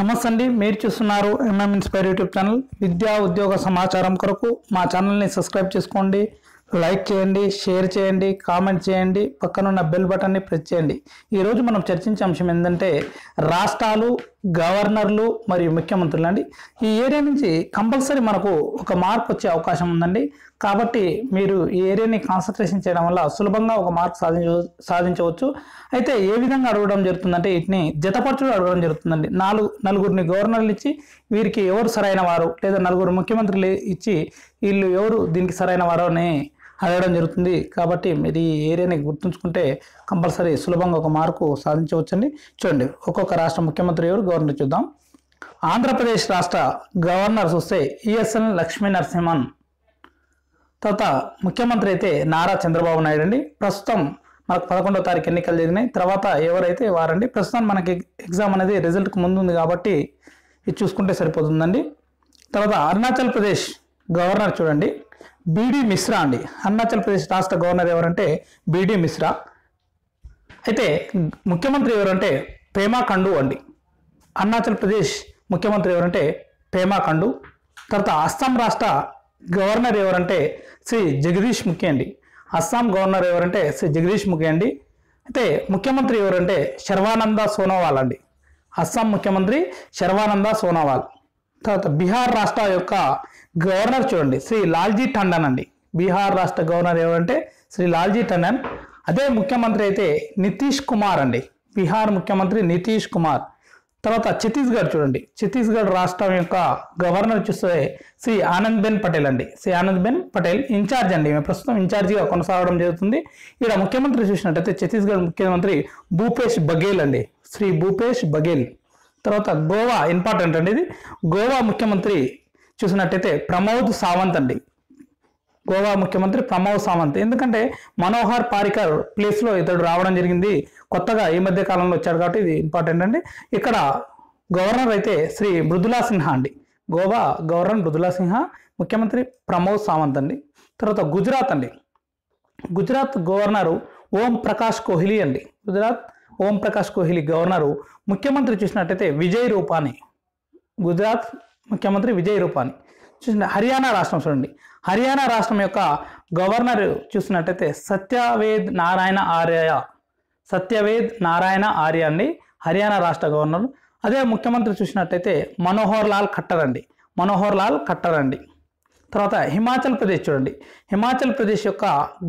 నమస్తే అండి మీరు చూస్తున్నారు ఎంఎం ఇన్స్పైర్ యూట్యూబ్ ఛానల్ విద్యా ఉద్యోగ సమాచారం కొరకు మా ఛానల్ని సబ్స్క్రైబ్ చేసుకోండి. లైక్ చేయండి షేర్ చేయండి కామెంట్ చేయండి పక్కనున్న బెల్ బటన్ని ప్రెస్ చేయండి. ఈరోజు మనం చర్చించే అంశం ఏంటంటే రాష్ట్రాలు గవర్నర్లు మరియు ముఖ్యమంత్రులు అండి. ఈ ఏరియా నుంచి కంపల్సరీ మనకు ఒక మార్క్ వచ్చే అవకాశం ఉందండి. కాబట్టి మీరు ఈ ఏరియాని కాన్సన్ట్రేషన్ చేయడం వల్ల సులభంగా ఒక మార్క్ సాధించ సాధించవచ్చు. అయితే ఏ విధంగా అడగడం జరుగుతుందంటే వీటిని జతపరచుడు అడగడం జరుగుతుందండి. నాలుగు నలుగురిని గవర్నర్లు ఇచ్చి వీరికి ఎవరు సరైన వారు లేదా నలుగురు ముఖ్యమంత్రులు ఇచ్చి వీళ్ళు ఎవరు దీనికి సరైన వారు అని అడగడం జరుగుతుంది. కాబట్టి మీరు ఈ ఏరియాని గుర్తుంచుకుంటే కంపల్సరీ సులభంగా ఒక మార్కు సాధించవచ్చండి. చూడండి ఒక్కొక్క రాష్ట్ర ముఖ్యమంత్రి ఎవరు? గవర్నర్ చూద్దాం. ఆంధ్రప్రదేశ్ రాష్ట్ర గవర్నర్ చూస్తే ఈఎస్ఎన్ లక్ష్మీ నరసింహన్. తర్వాత ముఖ్యమంత్రి అయితే నారా చంద్రబాబు నాయుడు అండి. ప్రస్తుతం మనకు పదకొండో తారీఖు ఎన్నికలు జరిగినాయి. తర్వాత ఎవరైతే వారండి ప్రస్తుతం మనకి ఎగ్జామ్ అనేది రిజల్ట్కు ముందు ఉంది కాబట్టి ఇది చూసుకుంటే సరిపోతుందండి. తర్వాత అరుణాచల్ ప్రదేశ్ గవర్నర్ చూడండి. బీడీ మిశ్రా అండి. అరుణాచల్ ప్రదేశ్ రాష్ట్ర గవర్నర్ ఎవరంటే బీడీ మిశ్రా. అయితే ముఖ్యమంత్రి ఎవరంటే పేమా ఖండు అండి. అరుణాచల్ ప్రదేశ్ ముఖ్యమంత్రి ఎవరంటే పేమా ఖండు. తర్వాత అస్సాం రాష్ట్ర గవర్నర్ ఎవరంటే శ్రీ జగదీష్ ముఖి అండి. అస్సాం గవర్నర్ ఎవరంటే శ్రీ జగదీష్ ముఖి అండి. అయితే ముఖ్యమంత్రి ఎవరంటే శర్వానంద సోనోవాల్ అండి. అస్సాం ముఖ్యమంత్రి శర్వానంద సోనోవాల్. తర్వాత బీహార్ రాష్ట్ర యొక్క గవర్నర్ చూడండి శ్రీ లాల్జీ టండన్ అండి. బీహార్ రాష్ట్ర గవర్నర్ ఎవరంటే శ్రీ లాల్జీ టండన్. అదే ముఖ్యమంత్రి అయితే నితీష్ కుమార్ అండి. బీహార్ ముఖ్యమంత్రి నితీష్ కుమార్. తర్వాత ఛత్తీస్గఢ్ చూడండి. ఛత్తీస్గఢ్ రాష్ట్రం యొక్క గవర్నర్ చూస్తే శ్రీ ఆనంద్ బెన్ పటేల్ అండి. శ్రీ ఆనంద్ బెన్ పటేల్ ఇన్ఛార్జ్ అండి. మేము ప్రస్తుతం ఇన్ఛార్జిగా కొనసాగడం జరుగుతుంది. ఇక్కడ ముఖ్యమంత్రి చూసినట్టయితే ఛత్తీస్గఢ్ ముఖ్యమంత్రి భూపేష్ బఘేల్ అండి. శ్రీ భూపేష్ బఘేల్. తర్వాత గోవా ఇంపార్టెంట్ అండి ఇది. గోవా ముఖ్యమంత్రి చూసినట్టయితే ప్రమోద్ సావంత్ అండి. గోవా ముఖ్యమంత్రి ప్రమోద్ సావంత్. ఎందుకంటే మనోహర్ పారికర్ ప్లేస్లో ఇతడు రావడం జరిగింది. కొత్తగా ఈ మధ్య కాలంలో వచ్చాడు కాబట్టి ఇది ఇంపార్టెంట్ అండి. ఇక్కడ గవర్నర్ అయితే శ్రీ మృదులా సిన్హా అండి. గోవా గవర్నర్ మృదులా సిన్హా ముఖ్యమంత్రి ప్రమోద్ సావంత్ అండి. తర్వాత గుజరాత్ అండి. గుజరాత్ గవర్నరు ఓం ప్రకాష్ కోహ్లీ అండి. గుజరాత్ ఓం ప్రకాష్ కోహ్లీ గవర్నరు ముఖ్యమంత్రి చూసినట్టయితే విజయ్ రూపాని. గుజరాత్ ముఖ్యమంత్రి విజయ్ రూపాని. చూసిన హర్యానా రాష్ట్రం చూడండి. హర్యానా రాష్ట్రం యొక్క గవర్నర్ చూసినట్టయితే సత్యవేద్ నారాయణ ఆర్య సత్యవేద్ నారాయణ ఆర్య అండి హర్యానా రాష్ట్ర గవర్నర్. అదే ముఖ్యమంత్రి చూసినట్టయితే మనోహర్ లాల్ ఖట్టర్ అండి. మనోహర్ లాల్ ఖట్టర్ అండి. తర్వాత హిమాచల్ ప్రదేశ్ చూడండి. హిమాచల్ ప్రదేశ్ యొక్క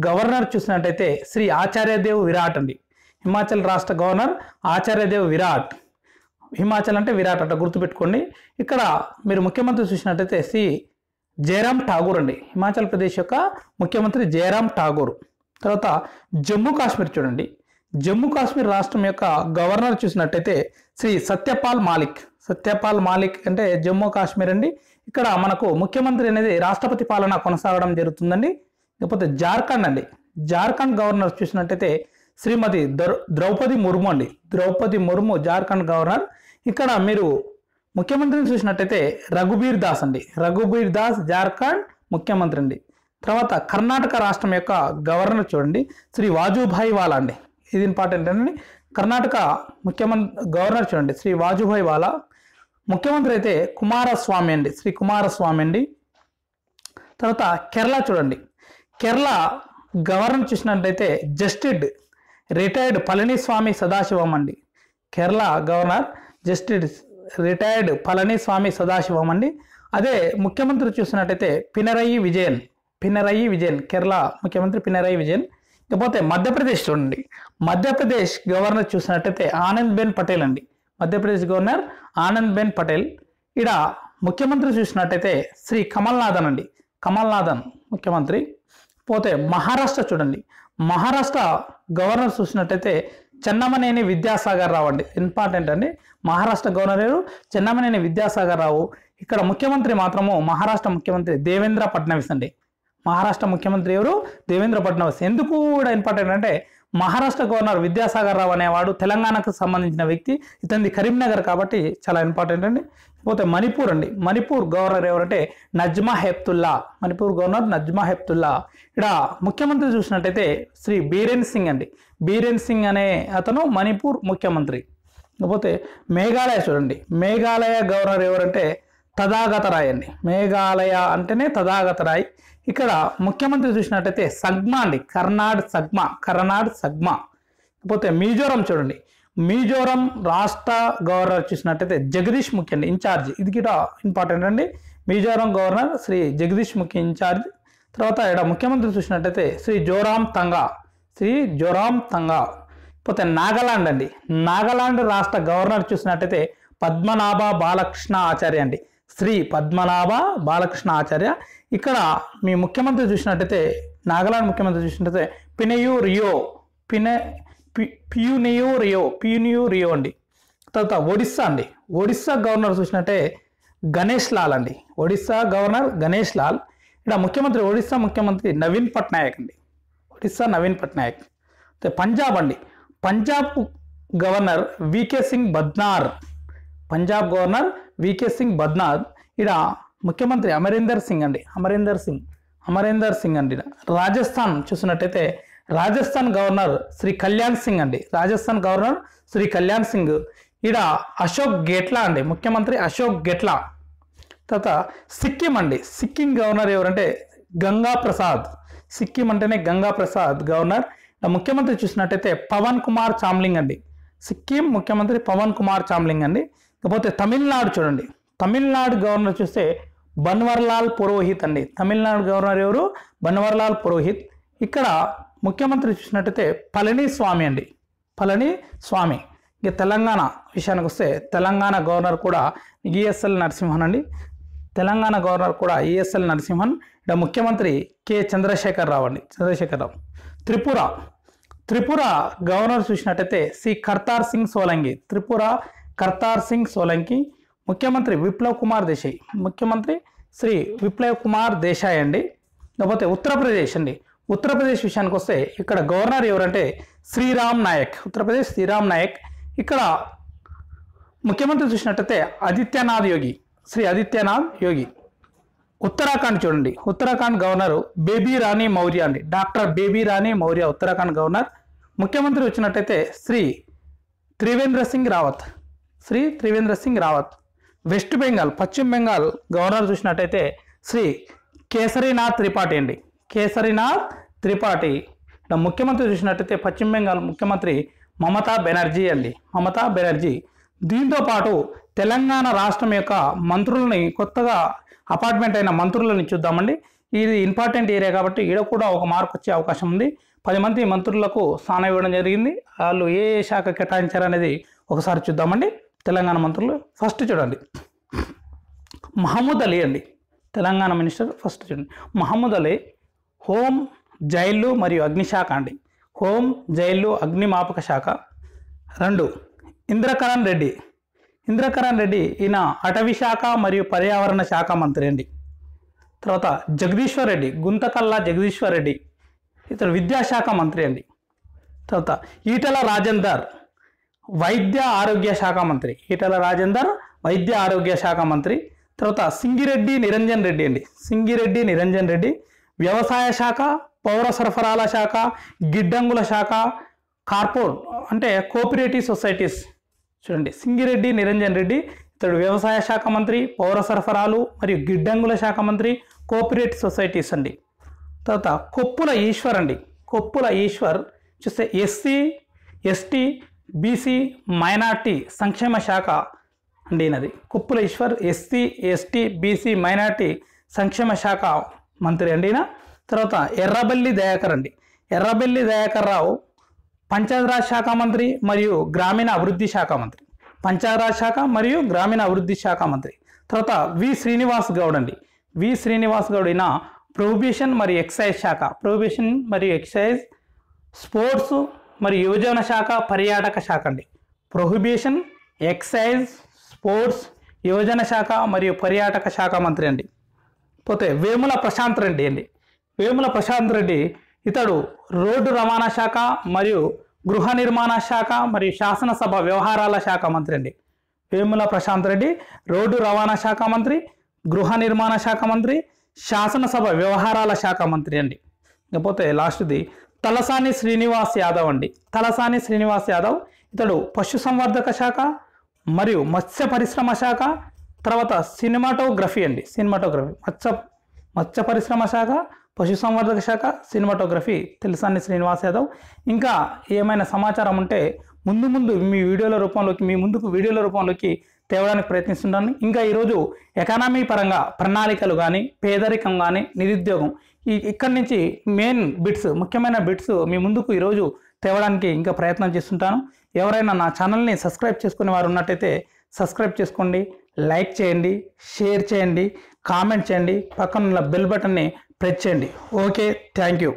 గవర్నర్ చూసినట్టయితే శ్రీ ఆచార్యదేవ్ విరాట్ అండి. హిమాచల్ రాష్ట్ర గవర్నర్ ఆచార్యదేవ్ విరాట్. హిమాచల్ అంటే విరాట్ అట్లా గుర్తుపెట్టుకోండి. ఇక్కడ మీరు ముఖ్యమంత్రి చూసినట్టయితే శ్రీ జయరామ్ ఠాగూర్ అండి. హిమాచల్ ప్రదేశ్ యొక్క ముఖ్యమంత్రి జయరామ్ ఠాగూర్. తర్వాత జమ్మూ కాశ్మీర్ చూడండి. జమ్మూ కాశ్మీర్ రాష్ట్రం యొక్క గవర్నర్ చూసినట్టయితే శ్రీ సత్యపాల్ మాలిక్. సత్యపాల్ మాలిక్ అంటే జమ్మూ కాశ్మీర్ అండి. ఇక్కడ మనకు ముఖ్యమంత్రి అనేది రాష్ట్రపతి పాలన కొనసాగడం జరుగుతుందండి. లేకపోతే జార్ఖండ్ అండి. జార్ఖండ్ గవర్నర్ చూసినట్టయితే శ్రీమతి ద్రౌపది ముర్ము అండి. ద్రౌపది ముర్ము జార్ఖండ్ గవర్నర్. ఇక్కడ మీరు ముఖ్యమంత్రిని చూసినట్టయితే రఘుబీర్ దాస్ అండి. రఘుబీర్ దాస్ జార్ఖండ్ ముఖ్యమంత్రి అండి తర్వాత కర్ణాటక రాష్ట్రం యొక్క గవర్నర్ చూడండి. శ్రీ వాజుభాయ్ వాలా అండి. ఇది ఇంపార్టెంట్ అండి కర్ణాటక ముఖ్యమంత్రి గవర్నర్ చూడండి. శ్రీ వాజుభాయ్ వాలా. ముఖ్యమంత్రి అయితే కుమారస్వామి అండి. శ్రీ కుమారస్వామి అండి. తర్వాత కేరళ చూడండి. కేరళ గవర్నర్ చూసినట్టయితే జస్టిడ్ రిటైర్డ్ పళనిస్వామి సదాశివం అండి. Kerala governor. Justice retired Palaniswami Sadasivam అండి. అదే ముఖ్యమంత్రి చూసినట్టయితే పినరయి విజయన్ పినరయి విజయన్ కేరళ ముఖ్యమంత్రి పినరయి విజయన్ ఇకపోతే మధ్యప్రదేశ్ చూడండి. మధ్యప్రదేశ్ గవర్నర్ చూసినట్టయితే ఆనంద్ బెన్ పటేల్ అండి. మధ్యప్రదేశ్ గవర్నర్ ఆనంద్ బెన్ పటేల్. ఇక్కడ ముఖ్యమంత్రి చూసినట్టయితే శ్రీ కమల్నాథన్ అండి. కమల్నాథన్ ముఖ్యమంత్రి. పోతే మహారాష్ట్ర చూడండి. మహారాష్ట్ర గవర్నర్ చూసినట్టయితే చెన్నమనేని విద్యాసాగర్ రావు అండి. ఇంపార్టెంట్ అండి. మహారాష్ట్ర గవర్నర్ ఎవరు? చెన్నమనేని విద్యాసాగర్ రావు. ఇక్కడ ముఖ్యమంత్రి మాత్రము మహారాష్ట్ర ముఖ్యమంత్రి దేవేంద్ర ఫడ్నవీస్ అండి. మహారాష్ట్ర ముఖ్యమంత్రి ఎవరు? దేవేంద్ర ఫడ్నవీస్ ఎందుకు కూడా ఇంపార్టెంట్ అంటే మహారాష్ట్ర గవర్నర్ విద్యాసాగర్ రావు అనేవాడు తెలంగాణకు సంబంధించిన వ్యక్తి. ఇతనిది కరీంనగర్ కాబట్టి చాలా ఇంపార్టెంట్ అండి. పోతే మణిపూర్ అండి. మణిపూర్ గవర్నర్ ఎవరంటే నజ్మా హెప్తుల్లా. మణిపూర్ గవర్నర్ నజ్మా హెప్తుల్లా. ఇక్కడ ముఖ్యమంత్రి చూసినట్టయితే శ్రీ బీరేన్ సింగ్ అండి. బీరేన్ సింగ్ అనే అతను మణిపూర్ ముఖ్యమంత్రి. ఇకపోతే మేఘాలయ చూడండి. మేఘాలయ గవర్నర్ ఎవరంటే తథాగత రాయ్ అండి. మేఘాలయ అంటేనే తథాగత రాయ్. ఇక్కడ ముఖ్యమంత్రి చూసినట్టయితే సగ్మా అండి. కర్నాడ్ సగ్మా కర్నాడ్ సగ్మా. లేకపోతే మిజోరం చూడండి. మిజోరం రాష్ట్ర గవర్నర్ చూసినట్టయితే జగదీష్ ముఖి అండి ఇన్ఛార్జ్. ఇది కూడా ఇంపార్టెంట్ అండి. Mizoram governor Shri Jagdish Mukhi in charge. తర్వాత ఇక్కడ ముఖ్యమంత్రి చూసినట్టయితే శ్రీ జోరామ్ తంగా. శ్రీ జోరామ్ తంగా. పోతే నాగాలాండ్ అండి. నాగాలాండ్ రాష్ట్ర గవర్నర్ చూసినట్టయితే పద్మనాభ బాలకృష్ణ ఆచార్య అండి. శ్రీ పద్మనాభ బాలకృష్ణ ఆచార్య. ఇక్కడ మీ ముఖ్యమంత్రి చూసినట్టయితే నాగాలాండ్ ముఖ్యమంత్రి చూసినట్టయితే పినయు రియో పినె పి పియునియు రియో పియునియు రియో అండి. తర్వాత ఒడిస్సా అండి. ఒడిస్సా గవర్నర్ చూసినట్టే గణేష్ లాల్ అండి. ఒడిస్సా గవర్నర్ గణేష్ లాల్. ఇక్కడ ముఖ్యమంత్రి ఒడిస్సా ముఖ్యమంత్రి నవీన్ పట్నాయక్ అండి. ఒడిస్సా నవీన్ పట్నాయక్. పంజాబ్ అండి. Punjab governor V K Singh Badnore. Punjab governor V K Singh Badnore. ఇక్కడ ముఖ్యమంత్రి అమరీందర్ సింగ్ అండి. అమరీందర్ సింగ్. అమరీందర్ సింగ్ అండి రాజస్థాన్ చూసినట్టయితే రాజస్థాన్ గవర్నర్ శ్రీ కళ్యాణ్ సింగ్ అండి. రాజస్థాన్ గవర్నర్ శ్రీ కళ్యాణ్ సింగ్. ఈడ అశోక్ గెట్లా అండి. ముఖ్యమంత్రి అశోక్ గెట్లా. తర్వాత సిక్కిం అండి. సిక్కిం గవర్నర్ ఎవరంటే గంగా ప్రసాద్ సిక్కిం అంటేనే గంగా ప్రసాద్ గవర్నర్. ముఖ్యమంత్రి చూసినట్టయితే పవన్ కుమార్ చామ్లింగ్ అండి. సిక్కిం ముఖ్యమంత్రి పవన్ కుమార్ చామ్లింగ్ అండి. ఇకపోతే తమిళనాడు చూడండి. తమిళనాడు గవర్నర్ చూస్తే బన్వర్లాల్ పురోహిత్ అండి. తమిళనాడు గవర్నర్ ఎవరు? బన్వర్లాల్ పురోహిత్. ఇక్కడ ముఖ్యమంత్రి చూసినట్టయితే పళని స్వామి అండి. పళని స్వామి. ఇక తెలంగాణ విషయానికి వస్తే తెలంగాణ గవర్నర్ కూడా ఈఎస్ఎల్ నరసింహన్ అండి. తెలంగాణ గవర్నర్ కూడా ఈఎస్ఎల్ నరసింహన్. ఇక్కడ ముఖ్యమంత్రి కె చంద్రశేఖర్ రావు అండి. చంద్రశేఖర్ రావు. త్రిపుర. త్రిపుర గవర్నర్ చూసినట్టయితే శ్రీ కర్తార్ సింగ్ సోలంకి. త్రిపుర కర్తార్ సింగ్ సోలంకి ముఖ్యమంత్రి విప్లవ్ కుమార్ దేశాయ్. ముఖ్యమంత్రి శ్రీ విప్లవ్ కుమార్ దేశాయ్ అండి. లేకపోతే ఉత్తరప్రదేశ్ అండి. ఉత్తరప్రదేశ్ విషయానికి వస్తే ఇక్కడ గవర్నర్ ఎవరంటే శ్రీరామ్ నాయక్. ఉత్తరప్రదేశ్ శ్రీరామ్ నాయక్. ఇక్కడ ముఖ్యమంత్రి చూసినట్టయితే ఆదిత్యనాథ్ యోగి. శ్రీ ఆదిత్యనాథ్ యోగి. ఉత్తరాఖండ్ చూడండి. ఉత్తరాఖండ్ గవర్నర్ బేబీ రాణి మౌర్య అండి. Doctor Baby Rani Maurya Uttarakhand governor. ముఖ్యమంత్రి వచ్చినట్టయితే Shri Trivendra Singh Rawat. Shri Trivendra Singh Rawat. West Bengal Paschim Bengal governor చూసినట్టయితే శ్రీ కేసరీనాథ్ త్రిపాఠి అండి. కేసరీనాథ్ త్రిపాఠి. ముఖ్యమంత్రి చూసినట్టయితే పశ్చిమ బెంగాల్ ముఖ్యమంత్రి మమతా బెనర్జీ అండి. మమతా బెనర్జీ దీంతో పాటు తెలంగాణ రాష్ట్రం యొక్క మంత్రులని కొత్తగా అపార్ట్మెంట్ అయిన మంత్రులని చూద్దామండి. ఇది ఇంపార్టెంట్ ఏరియా కాబట్టి ఈడ కూడా ఒక మార్క్ వచ్చే అవకాశం ఉంది. పది మంది మంత్రులకు స్థానం ఇవ్వడం జరిగింది. వాళ్ళు ఏ శాఖ కేటాయించారు అనేది ఒకసారి చూద్దామండి. తెలంగాణ మంత్రులు ఫస్ట్ చూడండి. మహమ్మద్ అలీ అండి. తెలంగాణ మినిస్టర్ ఫస్ట్ చూడండి. మహమ్మద్ అలీ హోం జైళ్ళు మరియు అగ్నిశాఖ అండి. హోం జైళ్ళు అగ్నిమాపక శాఖ. రెండు ఇంద్రకరణ్ రెడ్డి. ఇంద్రకరణ్ రెడ్డి ఈయన అటవీ శాఖ మరియు పర్యావరణ శాఖ మంత్రి అండి. తర్వాత జగదీశ్వర్ రెడ్డి గుంతకల్లా జగదీశ్వర్ రెడ్డి ఇతడు విద్యాశాఖ మంత్రి అండి. తర్వాత ఈటల రాజేందర్ వైద్య ఆరోగ్య శాఖ మంత్రి. ఈటల రాజేందర్ వైద్య ఆరోగ్య శాఖ మంత్రి. తర్వాత సింగిరెడ్డి నిరంజన్ రెడ్డి అండి. సింగిరెడ్డి నిరంజన్ రెడ్డి వ్యవసాయ శాఖ పౌర సరఫరాల శాఖ గిడ్డంగుల శాఖ కార్పో అంటే కోఆపరేటివ్ సొసైటీస్ చూడండి. సింగిరెడ్డి నిరంజన్ రెడ్డి ఇతడు వ్యవసాయ శాఖ మంత్రి పౌర సరఫరాలు మరియు గిడ్డంగుల శాఖ మంత్రి కోఆపరేటివ్ సొసైటీస్ అండి. తర్వాత కొప్పుల ఈశ్వర్ అండి. కొప్పుల ఈశ్వర్ చూస్తే ఎస్సీ ఎస్టీ బీసీ మైనార్టీ సంక్షేమ శాఖ అండి ఈయనది. Koppula Eshwar SC ST BC minority సంక్షేమ శాఖ మంత్రి అండి ఈయన. తర్వాత ఎర్రబెల్లి దయాకర్ అండి. ఎర్రబెల్లి దయాకర్ రావు పంచాయతీరాజ్ శాఖ మంత్రి మరియు గ్రామీణ అభివృద్ధి శాఖ మంత్రి. పంచాయతీరాజ్ శాఖ మరియు గ్రామీణ అభివృద్ధి శాఖ మంత్రి. తర్వాత వి శ్రీనివాస్ గౌడ్ అండి. వి శ్రీనివాస్ గౌడ్ ఈయన ప్రొహిబిషన్ మరియు ఎక్సైజ్ శాఖ. ప్రొహిబిషన్ మరియు ఎక్సైజ్ స్పోర్ట్స్ మరియు యువజన శాఖ పర్యాటక శాఖ అండి. ప్రొహిబిషన్ ఎక్సైజ్ స్పోర్ట్స్ యువజన శాఖ మరియు పర్యాటక శాఖ మంత్రి అండి. పోతే వేముల ప్రశాంత్ రెడ్డి అండి. వేముల ప్రశాంత్ రెడ్డి ఇతడు రోడ్డు రవాణా శాఖ మరియు గృహ నిర్మాణ శాఖ మరియు శాసనసభ వ్యవహారాల శాఖ మంత్రి అండి. వేముల ప్రశాంత్ రెడ్డి రోడ్డు రవాణా శాఖ మంత్రి గృహ నిర్మాణ శాఖ మంత్రి శాసనసభ వ్యవహారాల శాఖ మంత్రి అండి. ఇకపోతే లాస్ట్ది తలసాని శ్రీనివాస్ యాదవ్ అండి. తలసాని శ్రీనివాస్ యాదవ్ ఇతడు పశుసంవర్ధక శాఖ మరియు మత్స్య పరిశ్రమ శాఖ తర్వాత సినిమాటోగ్రఫీ అండి. సినిమాటోగ్రఫీ మత్స్య మత్స్య పరిశ్రమ శాఖ పశుసంవర్ధక శాఖ సినిమాటోగ్రఫీ తెలుసాన్ని శ్రీనివాస్ యాదవ్. ఇంకా ఏమైనా సమాచారం ఉంటే ముందు ముందు మీ వీడియోల రూపంలోకి మీ ముందుకు వీడియోల రూపంలోకి తేవడానికి ప్రయత్నిస్తుంటాను. ఇంకా ఈరోజు ఎకానమీ పరంగా ప్రణాళికలు కానీ పేదరికం కానీ నిరుద్యోగం ఈ ఇక్కడి నుంచి మెయిన్ బిట్స్ ముఖ్యమైన బిట్స్ మీ ముందుకు ఈరోజు తేవడానికి ఇంకా ప్రయత్నం చేస్తుంటాను. ఎవరైనా నా ఛానల్ని సబ్స్క్రైబ్ చేసుకునే వారు ఉన్నట్టయితే సబ్స్క్రైబ్ చేసుకోండి లైక్ చేయండి షేర్ చేయండి కామెంట్ చేయండి పక్కన బెల్ బటన్ని ప్రెస్ చేయండి. Okay thank you.